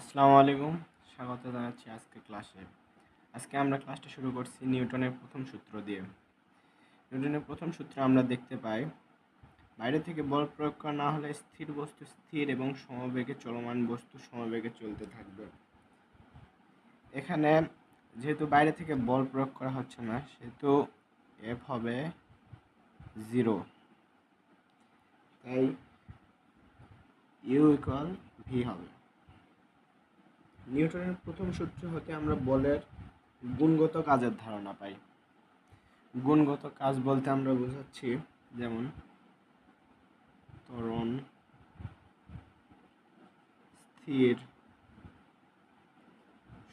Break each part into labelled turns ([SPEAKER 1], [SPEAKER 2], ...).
[SPEAKER 1] আসসালামু আলাইকুম। স্বাগত জানাচ্ছি আজকে ক্লাসে। আজকে আমরা ক্লাসটা শুরু করছি নিউটনের প্রথম সূত্র দিয়ে। নিউটনের প্রথম সূত্রে আমরা দেখতে পাই, বাইরে থেকে বল প্রয়োগ করা না হলে স্থির বস্তু স্থির এবং সমবেগে চলমান বস্তু সমবেগে চলতে থাকবে। এখানে যেহেতু বাইরে থেকে বল প্রয়োগ করা হচ্ছে না, সেহেতু এফ হবে জিরো তাই ইউ ইকুয়াল ভি হবে। নিউটনের প্রথম সূত্র হতে আমরা বলের গুণগত কাজের ধারণা পাই। গুণগত কাজ বলতে আমরা বোঝাচ্ছি যেমন ত্বরণ স্থির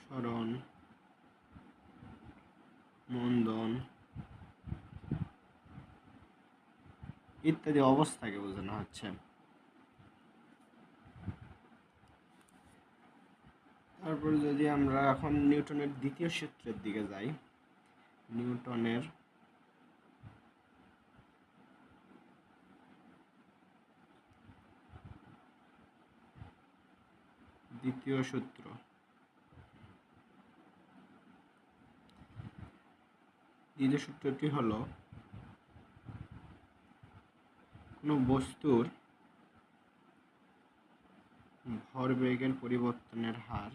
[SPEAKER 1] সরণ মন্দন ইত্যাদি অবস্থাকে বোঝানো হচ্ছে। তারপর যদি আমরা এখন নিউটনের দ্বিতীয় সূত্রের দিকে যাই, নিউটনের দ্বিতীয় সূত্র। দ্বিতীয় সূত্রটি হলো, কোনো বস্তুর ভরবেগের পরিবর্তনের হার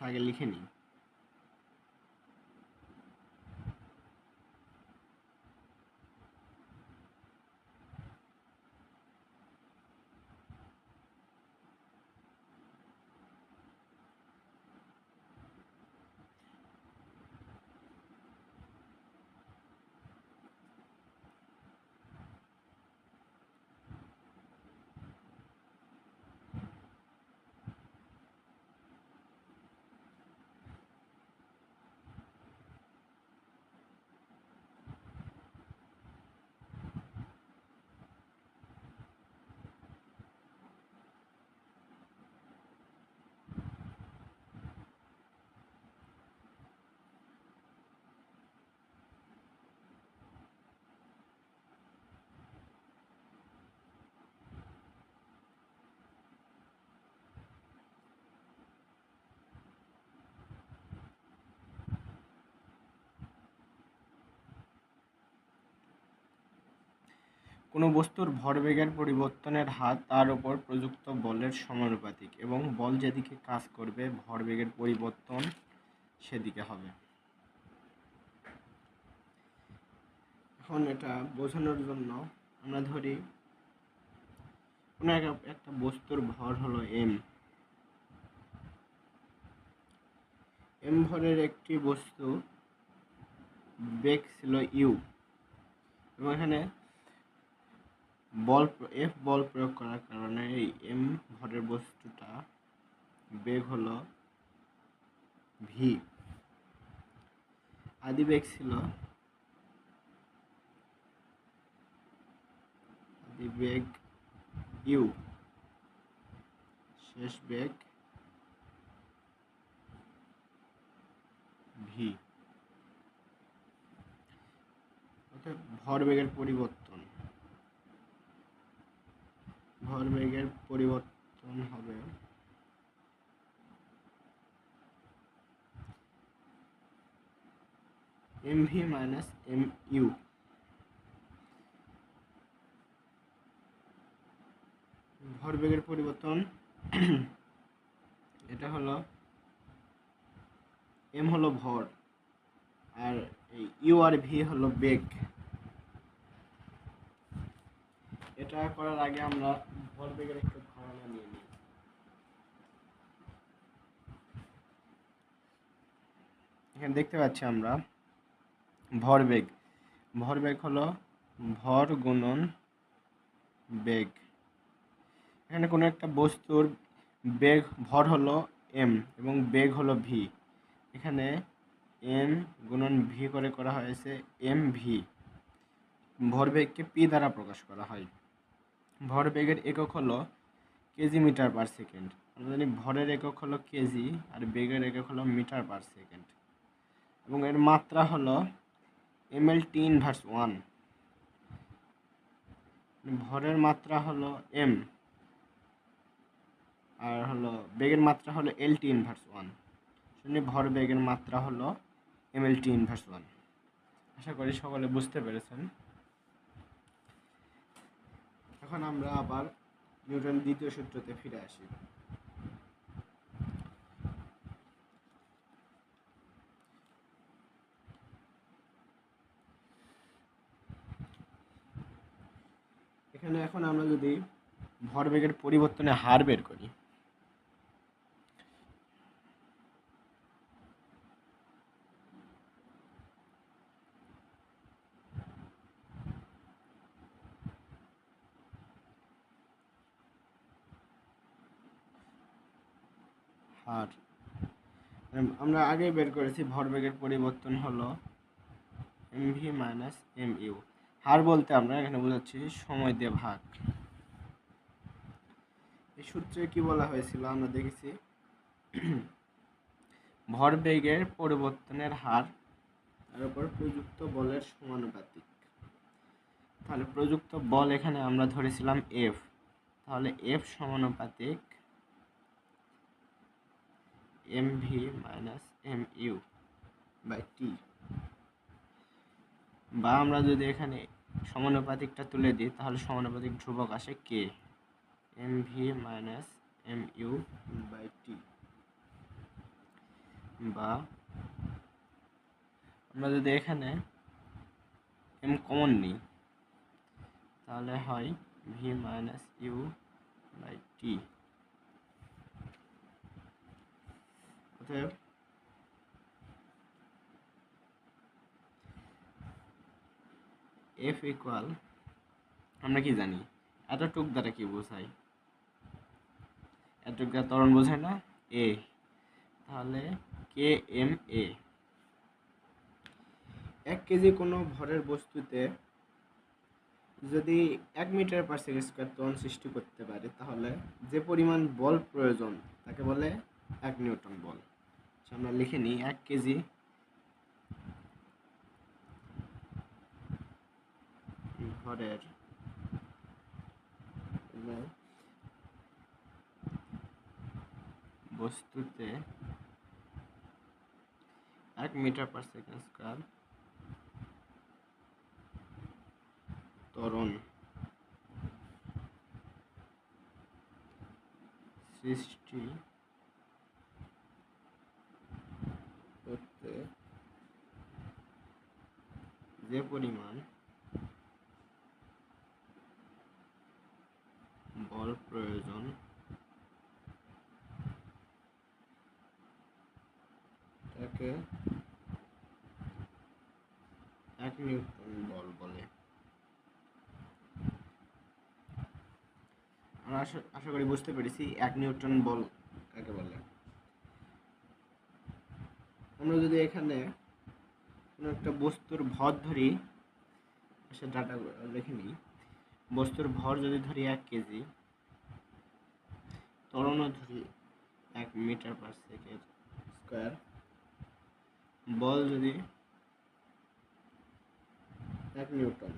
[SPEAKER 1] আগে লিখে নিই। কোনো বস্তুর ভরবেগের পরিবর্তনের হার তার উপর প্রযুক্ত বলের সমানুপাতিক এবং বল যেদিকে কাজ করবে, ভরবেগের পরিবর্তন সেদিকে হবে। এখন এটা বোঝানোর জন্য আমরা ধরি, কোনো একটা বস্তুর ভর হলো এম এম ভরের একটি বস্তু বেগ ছিল ইউ এবং এখানে বল এফ বল প্রয়োগ করার কারণে এই এম ভরের বস্তুটা বেগ হলো ভি আদি বেগ ছিল আদি বেগ ইউ শেষ বেগ ভি অর্থাৎ ভরবেগের পরিবর্তন ভরবেগের পরিবর্তন হবে। M V minus M U ভরবেগের পরিবর্তন, এটা হলো এম হলো ভর, আর ইউ আর ভি হলো বেগ। এটা করার আগে আমরা ভরবেগের একটু ধারণা নিয়ে নিই। এখানে দেখতে পাচ্ছি আমরা ভরবেগ ভরবেগ হলো ভর গুণন বেগ। এখানে কোনো একটা বস্তুর বেগ, ভর হলো এম এবং বেগ হলো ভি এখানে এম গুণন ভি করে করা হয়েছে এম ভি ভরবেগকে পি দ্বারা প্রকাশ করা হয়। ভরবেগের একক হলো কেজি মিটার পার সেকেন্ড। আমরা জানি ভরের একক হলো কেজি আর বেগের একক হলো মিটার পার সেকেন্ড। এবং এর মাত্রা হলো M L T inverse one. ভরের মাত্রা হলো এম আর হলো বেগের মাত্রা হলো এল টি ইনভার্স ওয়ান। শুনি ভর বেগের মাত্রা হলো M L T inverse one. আশা করি সকলে বুঝতে পেরেছেন। এখন আমরা আবার নিউটন দ্বিতীয় সূত্রতে ফিরে আসি। এখানে এখন আমরা যদি ভরবেগের পরিবর্তনে হার বের করি হার উম, আমরা আগে বের করেছি, ভরবেগের পরিবর্তন হলো M V minus M U হার বলতে আমরা এখানে বোঝাচ্ছি সময় দিয়ে ভাগ। এই সূত্রে কি বলা হয়েছিল? আমরা দেখেছি ভরবেগের পরিবর্তনের হার, তার উপর প্রযুক্ত বলের সমানুপাতিক। তাহলে প্রযুক্ত বল এখানে আমরা ধরেছিলাম এফ তাহলে এফ সমানুপাতিক M V minus M U by T বা আমরা যদি এখানে সমানুপাতিকটা তুলে দিই, তাহলে সমানুপাতিক ধ্রুবক আসে K M V minus M U by T বা আমরা যদি এখানে এম কমন নিই, তাহলে হয় V minus U by T অতএব এফ ইকুয়াল আমরা কি জানি? এতটুক দ্বারা কি বোঝাই এতটুক দ্বারা ত্বরণ বোঝায় না? এ তাহলে কে এম এ এক কেজি কোনো ভরের বস্তুতে যদি এক মিটার পার সেকেন্ড স্কোয়ার ত্বরণ সৃষ্টি করতে পারে, তাহলে যে পরিমাণ বল প্রয়োজন, তাকে বলে এক নিউটন বল। আমরা লিখে নিই এক কেজি। ঘরের বস্তুতে এক মিটার পার সেকেন্ড স্কোয়ার ত্বরণ সৃষ্টি করতে যে পরিমাণ বল প্রয়োজন, তাকে এক নিউটন বল বলে। আমরা আশা করি বুঝতে পেরেছি, এক নিউটন বল কাকে বলে। আমরা যদি এখানে একটা বস্তুর ভর ধরি, সে ডাটা লিখে নিই। বস্তুর ভর যদি ধরি এক কেজি ত্বরণও ধরি এক মিটার পার সেকেন্ড স্কোয়ার বল যদি এক নিউটন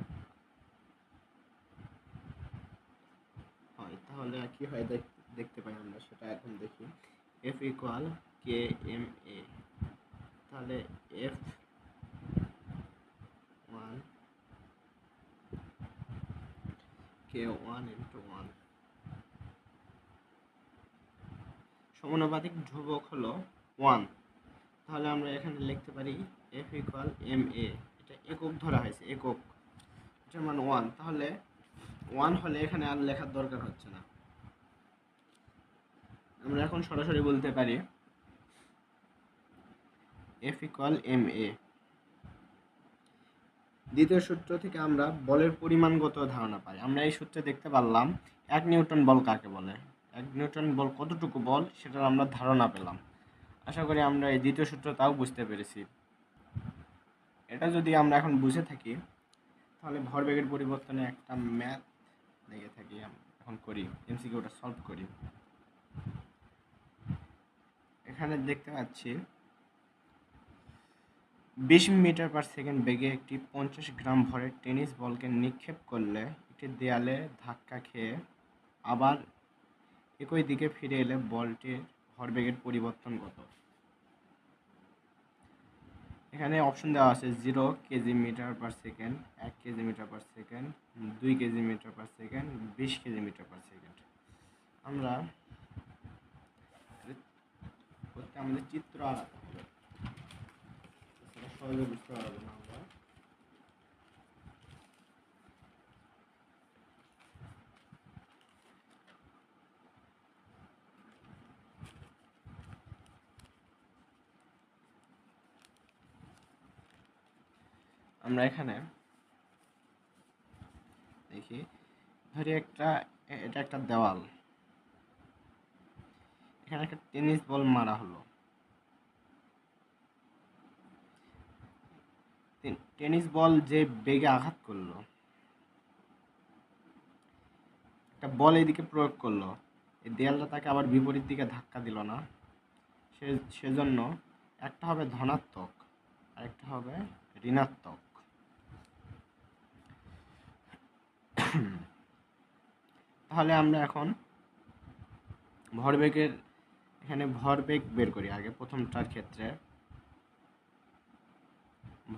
[SPEAKER 1] হয়, তাহলে কি হয় দেখ- দেখতে পাই আমরা, সেটা এখন দেখি। F equal K M A তাহলে এফ k1 into 1 সমানুপাতিক ধ্রুবক হলো 1 তাহলে আমরা এখানে লিখতে পারি f ইকুয়াল এম এ এটা একক ধরা হয়েছে, একক। এটার মান 1 তাহলে 1 হলে এখানে আর লেখার দরকার হচ্ছে না। আমরা এখন সরাসরি বলতে পারি f ইকুয়াল এম এ দ্বিতীয় সূত্র থেকে আমরা বলের পরিমাণগত ধারণা পাই। আমরা এই সূত্রে দেখতে পারলাম, এক নিউটন বল কাকে বলে? এক নিউটন বল কতটুকু বল সেটার আমরা ধারণা পেলাম। আশা করি আমরা এই দ্বিতীয় সূত্র তাও বুঝতে পেরেছি। এটা যদি আমরা এখন বুঝে থাকি, তাহলে ভরবেগের পরিবর্তনে একটা ম্যাথ লেগে থাকি এখন করি এমসিকিউটা সলভ করি। এখানে দেখতে পাচ্ছি বিশ মিটার পার সেকেন্ড বেগে একটি পঞ্চাশ গ্রাম ভরের টেনিস বলকে নিক্ষেপ করলে একটি দেয়ালে ধাক্কা খেয়ে আবার একই দিকে ফিরে এলে বলটির ভরবেগের পরিবর্তন কত এখানে অপশন দেওয়া আছে zero KG metre per second এক কেজি মিটার পার সেকেন্ড দুই কেজি মিটার পার সেকেন্ড বিশ কেজি মিটার পার সেকেন্ড আমরা আমাদের চিত্র তাছাড়া আমরা আমরা এখানে দেখি, ধরি একটা, এটা একটা দেওয়াল। এখানে একটা টেনিস বল মারা হলো। টেনিস বল যে বেগে আঘাত করল, একটা বল এদিকে প্রয়োগ করল, এই দেয়ালটা তাকে আবার বিপরীত দিকে ধাক্কা দিল না। সে সেজন্য একটা হবে ধনাত্মক আর একটা হবে ঋণাত্মক। তাহলে আমরা এখন ভরবেগের এখানে ভরবেগ বের করি আগে প্রথমটার ক্ষেত্রে।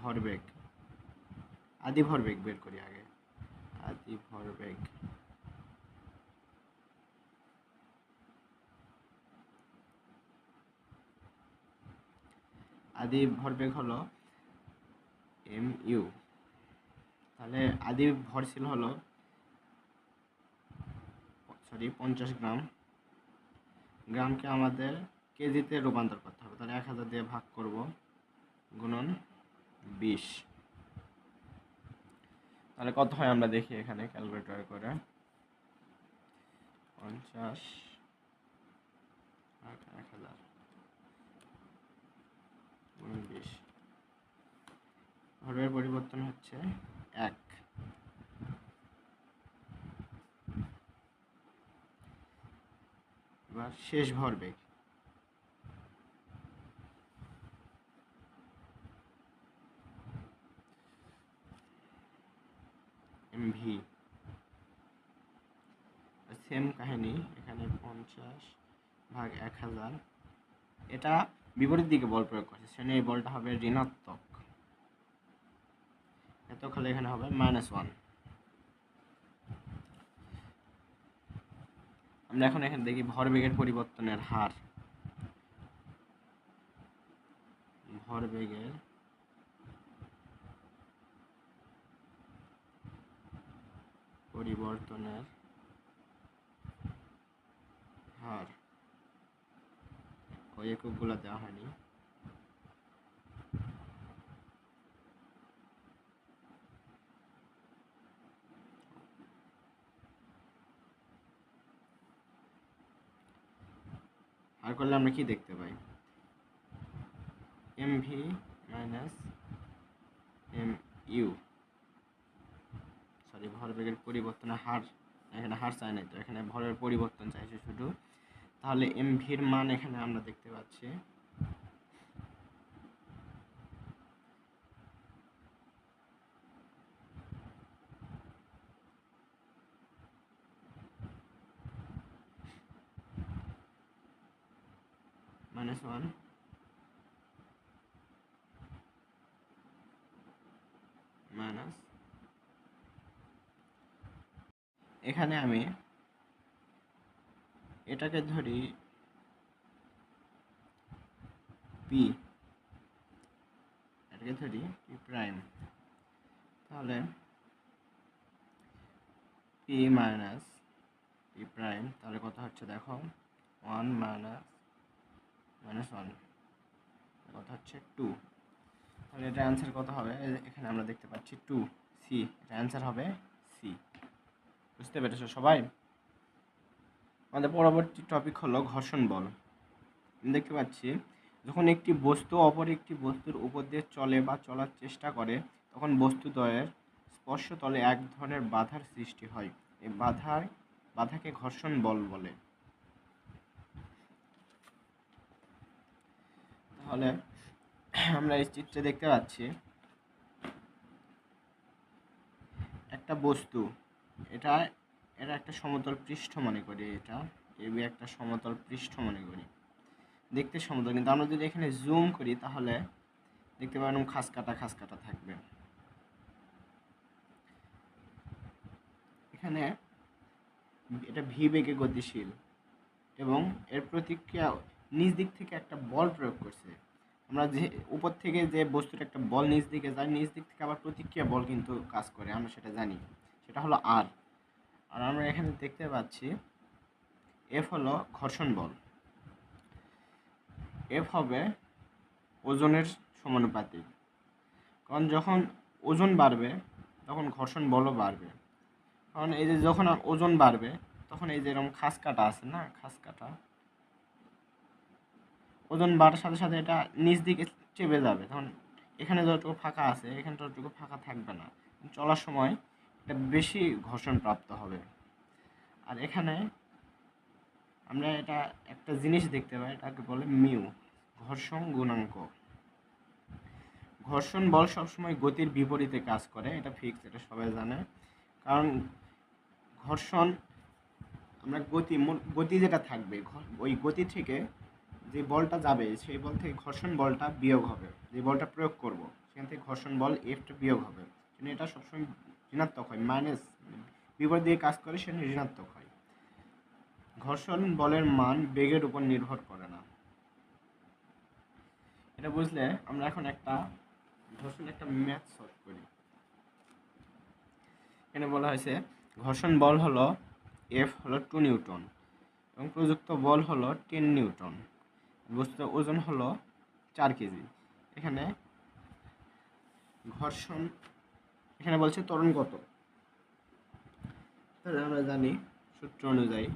[SPEAKER 1] ভরবেগ। আদি ভরবেগ বের করি আগে। আদি ভরবেগ। আদি ভরবেগ হলো এম ইউ তাহলে আদি ভরশীল হলো সরি পঞ্চাশ গ্রাম। গ্রামকে আমাদের কেজিতে রূপান্তর করতে হবে। তাহলে এক হাজার দিয়ে ভাগ করব, গুণন বিশ। তাহলে কত হয় আমরা দেখি এখানে ক্যালকুলেটর করে? পঞ্চাশ এক হাজার বিশ। ভরের পরিবর্তন হচ্ছে এক। এবার শেষ ভরবেগ এমভি। সেম কাহিনী, এখানে পঞ্চাশ ভাগ এক হাজার। এটা বিপরীত দিকে বল প্রয়োগ করছে সেখানে এই বলটা হবে ঋণাত্মক। এত হলে এখানে হবে মাইনাস ওয়ান আমরা এখন এখানে দেখি ভরবেগের পরিবর্তনের হার। ভরবেগের পরিবর্তনের হার। ওই এককগুলো দেওয়া হয়নি। আর করলে আমরা কি দেখতে পাই? M V minus M U যে ভরবেগের পরিবর্তনের হার, এখানে হার চাই নাই তো, এখানে ভরের পরিবর্তন চাইছে শুধু। তাহলে এম ভির মান এখানে আমরা দেখতে পাচ্ছি। Minus one. এখানে আমি এটাকে ধরি পি এটাকে ধরি পি প্রাইম তাহলে পি মাইনাস পি প্রাইম তাহলে কত হচ্ছে দেখো? ওয়ান মাইনাস মাইনাস ওয়ান কত হচ্ছে টু তাহলে এটা অ্যান্সার কত হবে? এখানে আমরা দেখতে পাচ্ছি টু সি এটা অ্যান্সার হবে সি বুঝতে পেরেছ সবাই? আমাদের পরবর্তী টপিক হলো ঘর্ষণ বল। দেখতে পাচ্ছি, যখন একটি বস্তু অপর একটি বস্তুর উপর দিয়ে চলে বা চলার চেষ্টা করে, তখন বস্তুদ্বয়ের স্পর্শতলে এক ধরনের বাধার সৃষ্টি হয়। এই বাধার, বাধাকে ঘর্ষণ বল বলে। তাহলে আমরা এই চিত্রে দেখতে পাচ্ছি, একটা বস্তু এটা এটা একটা সমতল পৃষ্ঠ মনে করি এটা। এবি একটা সমতল পৃষ্ঠ মনে করি। দেখতে সমতল, কিন্তু আমরা যদি এখানে জুম করি তাহলে দেখতে পাবেন খাস কাটা খাস কাটা থাকবে। এখানে এটা ভি বেগে গতিশীল এবং এর প্রতিক্রিয়া নিজ দিক থেকে একটা বল প্রয়োগ করছে। আমরা যে উপর থেকে যে বস্তুর একটা বল নিজ দিকে যায় নিজ দিক থেকে আবার প্রতিক্রিয়া বল কিন্তু কাজ করে, আমরা সেটা জানি। সেটা হলো আর। আর আমরা এখানে দেখতে পাচ্ছি এফ হলো ঘর্ষণ বল। এফ হবে ওজনের সমানুপাতিক। কারণ যখন ওজন বাড়বে, তখন ঘর্ষণ বলও বাড়বে। কারণ এই যে যখন ওজন বাড়বে, তখন এই যে এরকম খাস কাটা আছে না, খাস কাটা, ওজন বাড়ার সাথে সাথে এটা নিচ দিকে চেপে যাবে। তখন এখানে যতটুকু ফাঁকা আছে, এখানে ততটুকু ফাঁকা থাকবে না। চলার সময় এটা বেশি ঘর্ষণ প্রাপ্ত হবে। আর এখানে আমরা এটা একটা জিনিস দেখতে পাই, এটাকে বলে মিউ, ঘর্ষণ গুণাঙ্ক। ঘর্ষণ বল সবসময় গতির বিপরীতে কাজ করে, এটা ফিক্স এটা সবাই জানে। কারণ ঘর্ষণ, আমরা গতি গতি যেটা থাকবে ওই গতি থেকে যে বলটা যাবে, সেই বল থেকে ঘর্ষণ বলটা বিয়োগ হবে। যে বলটা প্রয়োগ করব, সেখান থেকে ঘর্ষণ বল এফটা বিয়োগ হবে। এটা সবসময় ঋণাত্মক হয় মাইনাস বিপরীত দিয়ে কাজ করে সেটা ঋণাত্মক হয়। ঘর্ষণ বলের মান বেগের উপর নির্ভর করে না। এটা বুঝলে আমরা এখন একটা ঘর্ষণ একটা ম্যাথ সলভ করি। এখানে বলা হয়েছে, ঘর্ষণ বল হলো এফ হলো টু নিউটন এবং প্রযুক্ত বল হলো টেন নিউটন। বস্তুর ওজন হলো চার কেজি। এখানে ঘর্ষণ এখানে বলছে ত্বরণ কত? তাহলে আমরা জানি সূত্র অনুযায়ী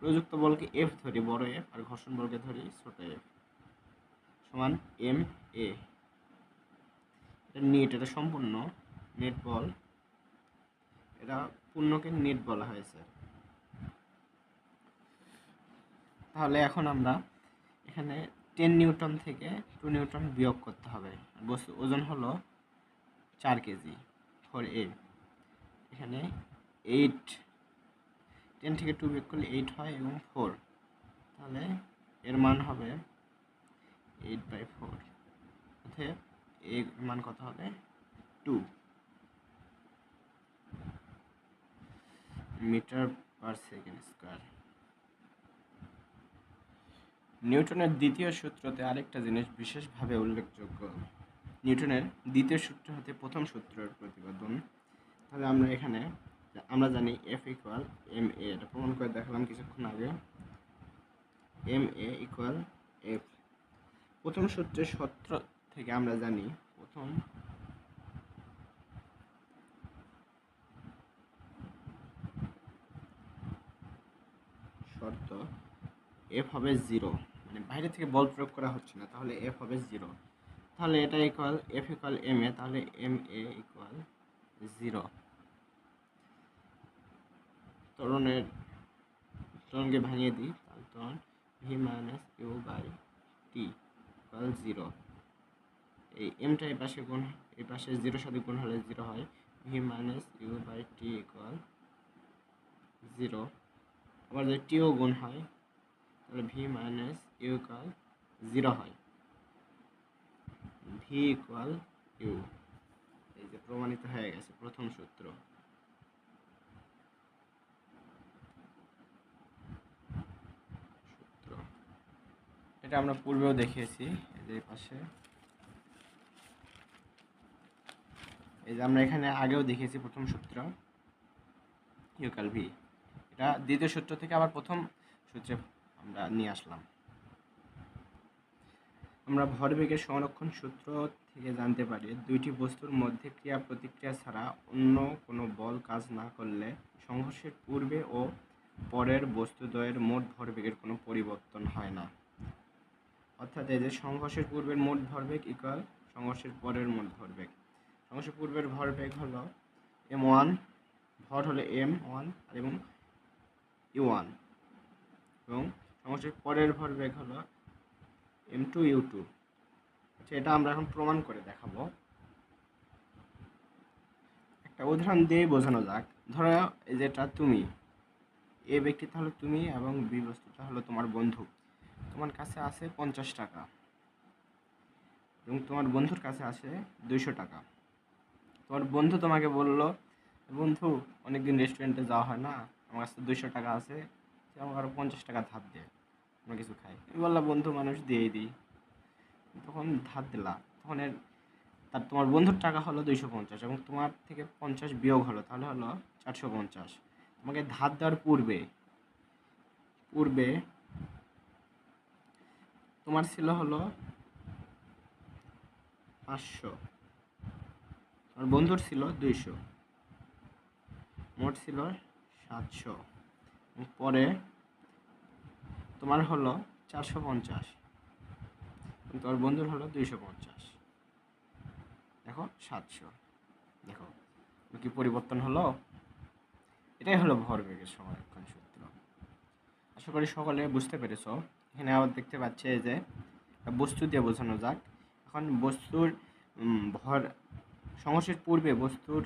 [SPEAKER 1] প্রযুক্ত বলকে এফ ধরি, বড় এফ আর ঘর্ষণ বলকে ধরি ছোট এফ সমান এম এ এটা নেট এটা সম্পূর্ণ নেট বল। এটা পূর্ণকে নেট বলা হয়েছে তাহলে এখন আমরা এখানে টেন নিউটন থেকে টু নিউটন বিয়োগ করতে হবে। বস্তু, ওজন হলো চার কেজি ফর এ এখানে এইট টেন থেকে টু বিয়োগ করলে এইট হয় এবং ফোর তাহলে এর মান হবে এইট বাই ফোর অর্থাৎ এর মান কত হবে? Two metre per second square. নিউটনের দ্বিতীয় সূত্রতে আরেকটা জিনিস বিশেষভাবে উল্লেখযোগ্য। নিউটনের দ্বিতীয় সূত্র হতে প্রথম সূত্রের প্রতিপাদন তাহলে আমরা এখানে আমরা জানি এফ ইকুয়াল এম এ এটা প্রমাণ করে দেখালাম কিছুক্ষণ আগে। এম এ ইকুয়াল এফ প্রথম সূত্রের সূত্র থেকে আমরা জানি প্রথম শর্ত এফ হবে জিরো মানে বাইরে থেকে বল প্রয়োগ করা হচ্ছে না, তাহলে এফ হবে জিরো তাহলে এটা equal F equal M A, তাহলে এম এ ইকুয়াল জিরো তরণের, তরণকে ভাঙিয়ে দিই, তাহলে তরণ V minus U by T equal zero এই এমটা এই পাশে গুণ, এই পাশে জিরোর সাথে গুণ হলে জিরো হয়। V minus U by T equal zero আবার যদি টিও গুণ হয়, তাহলে V minus U equal zero হয়। ভি ইকুয়াল ইউ এই যে প্রমাণিত হয়ে গেছে প্রথম সূত্র। সূত্র। এটা আমরা পূর্বেও দেখিয়েছি এই যে পাশে। এই যে আমরা এখানে আগেও দেখিয়েছি প্রথম সূত্র ইউকাল ভি। এটা দ্বিতীয় সূত্র থেকে আবার প্রথম সূত্রে আমরা নিয়ে আসলাম। আমরা ভরবেগের সংরক্ষণ সূত্র থেকে জানতে পারি, দুইটি বস্তুর মধ্যে ক্রিয়া প্রতিক্রিয়া ছাড়া অন্য কোনো বল কাজ না করলে সংঘর্ষের পূর্বে ও পরের বস্তুদ্বয়ের মোট ভরবেগের কোনো পরিবর্তন হয় না। অর্থাৎ এই যে সংঘর্ষের পূর্বের মোট ভরবেগ ইকুয়াল সংঘর্ষের পরের মোট ভরবেগ। সংঘর্ষের পূর্বের ভরবেগ হলো এম ওয়ান ভর হলো এম ওয়ান এবং ইউ ওয়ান এবং সংঘর্ষের পরের ভরবেগ হলো এম টু ইউ টু আচ্ছা এটা আমরা এখন প্রমাণ করে দেখাবো। একটা উদাহরণ দিয়ে বোঝানো যাক। ধরো যেটা তুমি। এ ব্যক্তিটা হলো তুমি এবং বি বস্তুটা হলো তোমার বন্ধু। তোমার কাছে আছে পঞ্চাশ টাকা। এবং তোমার বন্ধুর কাছে আছে দুইশো টাকা। তোমার বন্ধু তোমাকে বলল, বন্ধু, অনেকদিন রেস্টুরেন্টে যাওয়া হয় না। আমার কাছে দুইশো টাকা আছে। আমাকে আরও পঞ্চাশ টাকা ধার দে। আমরা কিছু খাই। আমি বললাম, বন্ধু, মানুষ দিয়েই দিই। তখন ধার দিলা তখন এর, তার, তোমার বন্ধুর টাকা হলো দুইশো পঞ্চাশ এবং তোমার থেকে পঞ্চাশ বিয়োগ হলো, তাহলে হলো চারশো পঞ্চাশ। তোমাকে ধার দেওয়ার পূর্বে পূর্বে তোমার ছিল হলো পাঁচশো। তোমার বন্ধুর ছিল দুইশো। মোট ছিল সাতশো। পরে তোমার হলো চারশো পঞ্চাশ। তোমার বন্ধুর হলো দুইশো পঞ্চাশ। দেখো, সাতশো। দেখো কি পরিবর্তন হলো? এটাই হলো ভরবেগের সংরক্ষণ সূত্র। আশা করি সকলে বুঝতে পেরেছ। এখানে আবার দেখতে পাচ্ছে যে বস্তু দিয়ে বোঝানো যাক। এখন বস্তুর ভর সংঘর্ষের পূর্বে বস্তুর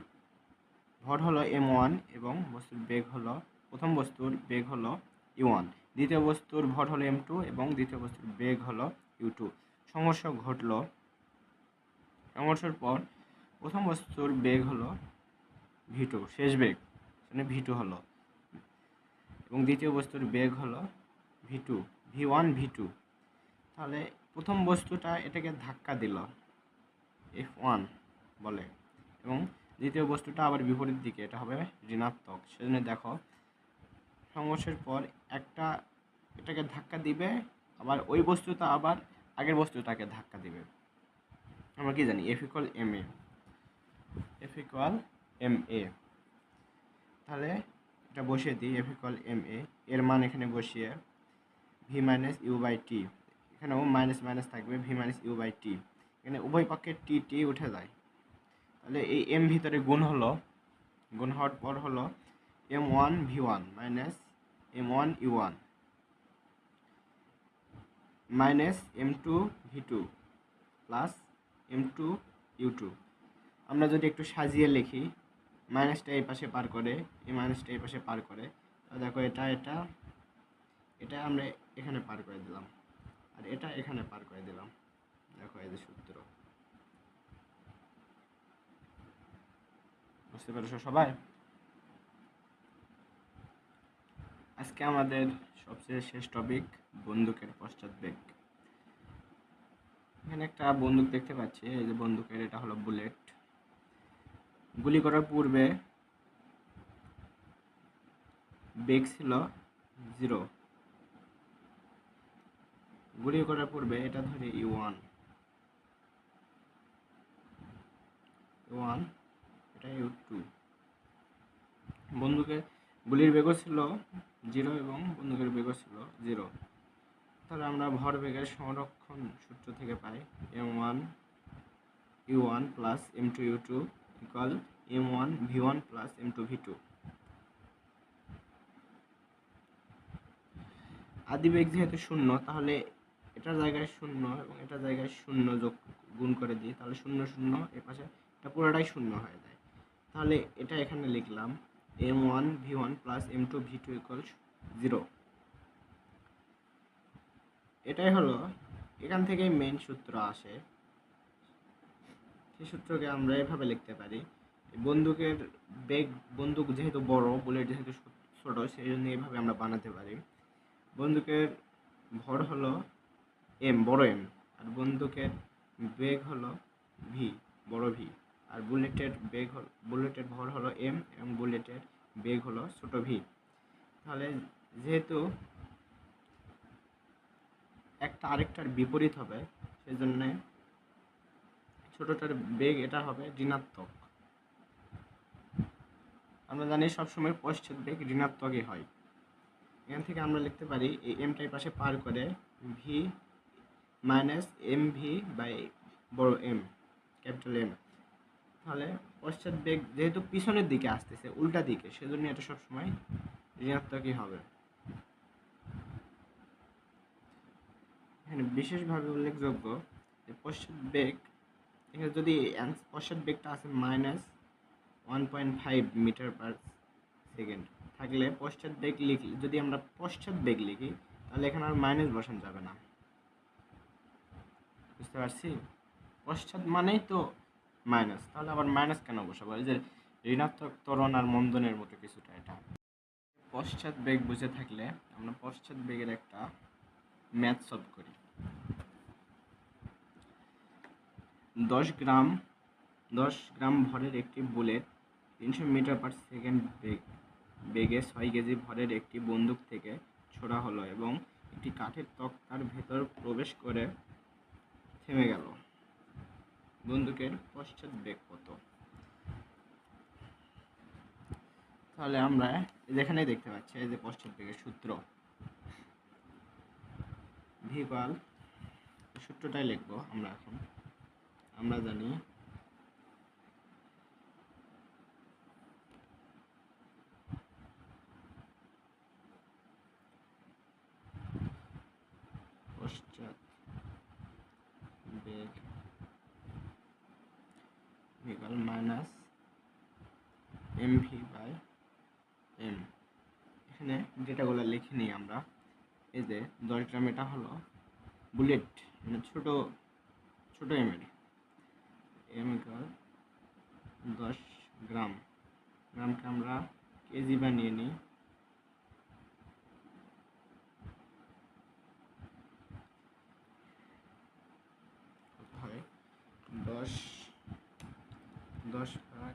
[SPEAKER 1] ভর হলো এম ওয়ান এবং বস্তুর বেগ হলো, প্রথম বস্তুর বেগ হলো ইউ ওয়ান দ্বিতীয় বস্তুর ভর হলো এম টু এবং দ্বিতীয় বস্তুর বেগ হলো ইউ টু সংঘর্ষ ঘটলো সংঘর্ষের পর প্রথম বস্তুর বেগ হলো ভি টু শেষ বেগ মানে ভি টু হলো। এবং দ্বিতীয় বস্তুর বেগ হলো V two V one V two তাহলে প্রথম বস্তুটা এটাকে ধাক্কা দিল এফ ওয়ান বলে। এবং দ্বিতীয় বস্তুটা আবার বিপরীত দিকে, এটা হবে ঋণাত্মক। সেজন্য দেখো সংঘর্ষের পর একটা এটাকে ধাক্কা দিবে, আবার ওই বস্তুটা আবার আগের বস্তুটাকে ধাক্কা দিবে। আমরা কি জানি? F equal M A F equal M A তাহলে এটা বসিয়ে দিই এফ ইকুয়াল এম এ এর মান এখানে বসিয়ে V minus U by T এখানেও মাইনাস মাইনাস থাকবে V minus U by T এখানে উভয় পক্ষে টি টি উঠে যায়। তাহলে এই এম ভিতরে গুণ হলো, গুণ হওয়ার পর হলো M one V one minus M one U one minus M two V two plus M two U আমরা যদি একটু সাজিয়ে লিখি মাইনাসটা এই পাশে পার করে, এই মাইনাসটা এই পাশে পার করে তো দেখো এটা এটা এটা আমরা এখানে পার করে দিলাম। আর এটা এখানে পার করে দিলাম। দেখো এই যে সূত্র। বুঝতে পেরেছ সবাই? আজকে আমাদের সবচেয়ে শেষ টপিক বন্দুকের পশ্চাৎ বেগ এখানে একটা বন্দুক দেখতে পাচ্ছি, এই যে বন্দুকের, এটা হলো বুলেট। গুলি করার পূর্বে বেগ ছিল জিরো। গুলি করার পূর্বে এটা ধরে ইউ ওয়ান। ওয়ান, এটা ইউ টু বন্দুকের গুলির বেগও ছিল জিরো এবং বন্দুকের বেগও ছিল জিরো। তাহলে আমরা ভর বেগের সংরক্ষণ সূত্র থেকে পাই M one U one plus M two U two equal M one V one plus M two V two. আদিবেগ যেহেতু শূন্য, তাহলে এটার জায়গায় শূন্য এবং এটার জায়গায় শূন্য যোগ গুণ করে দিই, তাহলে শূন্য শূন্য, এ পাশে এটা পুরোটাই শূন্য হয়ে যায়। তাহলে এটা এখানে লিখলাম M one V one plus M two V two equal zero এটাই হলো, এখান থেকেই মেন সূত্র আসে। সেই সূত্রকে আমরা এভাবে লিখতে পারি। বন্দুকের বেগ, বন্দুক যেহেতু বড়, বুলেট যেহেতু ছোট সেই জন্য এইভাবে আমরা বানাতে পারি। বন্দুকের ভর হলো এম বড় এম আর বন্দুকের বেগ হলো ভি বড় ভি আর বুলেটের বেগ হল, বুলেটের ভর হলো এম এবং বুলেটের বেগ হলো ছোট ভি তাহলে যেহেতু একটা আরেকটার বিপরীত হবে সেই জন্যে ছোটোটার বেগ এটা হবে ঋণাত্মক। আমরা জানি সবসময় পশ্চাৎ বেগ ঋণাত্মকই হয়। এখান থেকে আমরা লিখতে পারি এই এমটাই পাশে পার করে V minus M V by বড় এম ক্যাপিটাল এম তাহলে পশ্চাৎ বেগ যেহেতু পিছনের দিকে আসতেছে, উল্টা দিকে, সেজন্য এটা সবসময় ঋণাত্মকই হবে। এখানে বিশেষভাবে উল্লেখযোগ্য যে পশ্চাৎ বেগ, এখানে যদি পশ্চাৎ বেগটা আছে minus one point five metre per second, থাকলে পশ্চাৎ বেগ লিখি, যদি আমরা পশ্চাৎ বেগ লিখি, তাহলে এখানে আর মাইনাস বসানো যাবে না। বুঝতে পারছি? পশ্চাৎ মানেই তো মাইনাস। তাহলে আবার মাইনাস কেন বসাবো? এই যে ঋণাত্মক ত্বরণ আর মন্দনের মতো কিছুটা এটা। পশ্চাৎ বেগ বুঝে থাকলে আমরা পশ্চাৎ বেগের একটা ম্যাথ সলভ করি। দশ গ্রাম দশ গ্রাম ভরের একটি বুলেট তিনশো মিটার পার সেকেন্ড বেগ, বেগে ছয় কেজি ভরের একটি বন্দুক থেকে ছোড়া হলো এবং একটি কাঠের তক্তার ভেতর প্রবেশ করে থেমে গেল। বন্দুকের পশ্চাৎ বেগ কত? তাহলে আমরা যেখানে দেখতে পাচ্ছি, এই যে পশ্চাৎ বেগের সূত্র। ভিপাল সূত্রটাই লিখব আমরা এখন। আমরা জানি পশ্চাৎ বেগ ভিকাল minus M V by M এখানে ডেটাগুলো লিখে নিই আমরা। এই যে দশ গ্রাম, এটা হলো বুলেট মানে ছোট ছোট এমের এম ইকাল দশ গ্রাম। গ্রামকে আমরা কেজি বানিয়ে নিই কত হয় দশ দশ ভাগ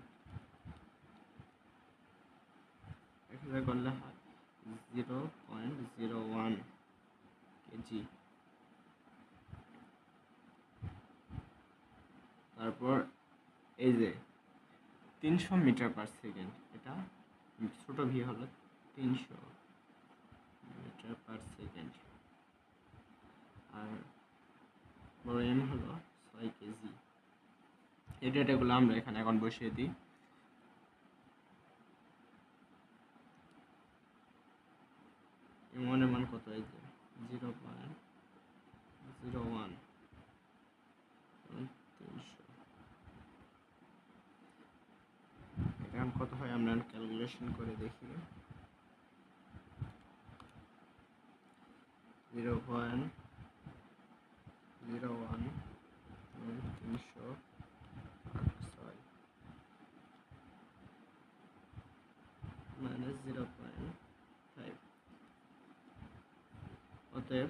[SPEAKER 1] এক হাজার করলে হয় zero point zero one KG তারপর এই যে তিনশো মিটার পার সেকেন্ড এটা ছোট ভি হলো তিনশো মিটার পার সেকেন্ড আর বড় এম হলো ছয় কেজি। এই ডেটাগুলো আমরা এখানে এখন বসিয়ে দিই। এমনের মান কত যে? জিরো পয়েন্ট জিরো ওয়ান তিনশো এখন কত হয় আমরা ক্যালকুলেশন করে দেখি। জিরো পয়েন্ট জিরো ওয়ান তিনশো ছয় মাইনাস জিরো পয়েন্ট ফাইভ অতএব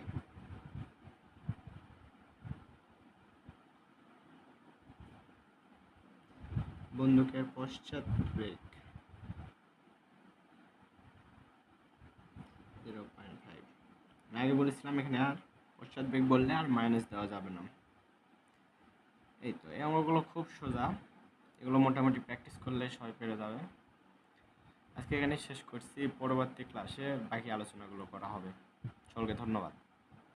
[SPEAKER 1] বন্দুকের পশ্চাৎ বেগ জিরো পয়েন্ট আগে বলেছিলাম এখানে আর পশ্চাৎ বেগ বললে আর মাইনাস দেওয়া যাবে না। এই তো, এই অঙ্কগুলো খুব সোজা। এগুলো মোটামুটি প্র্যাকটিস করলে সবাই পেরে যাবে। আজকে এখানে শেষ করছি। পরবর্তী ক্লাসে বাকি আলোচনাগুলো করা হবে। সকলকে ধন্যবাদ।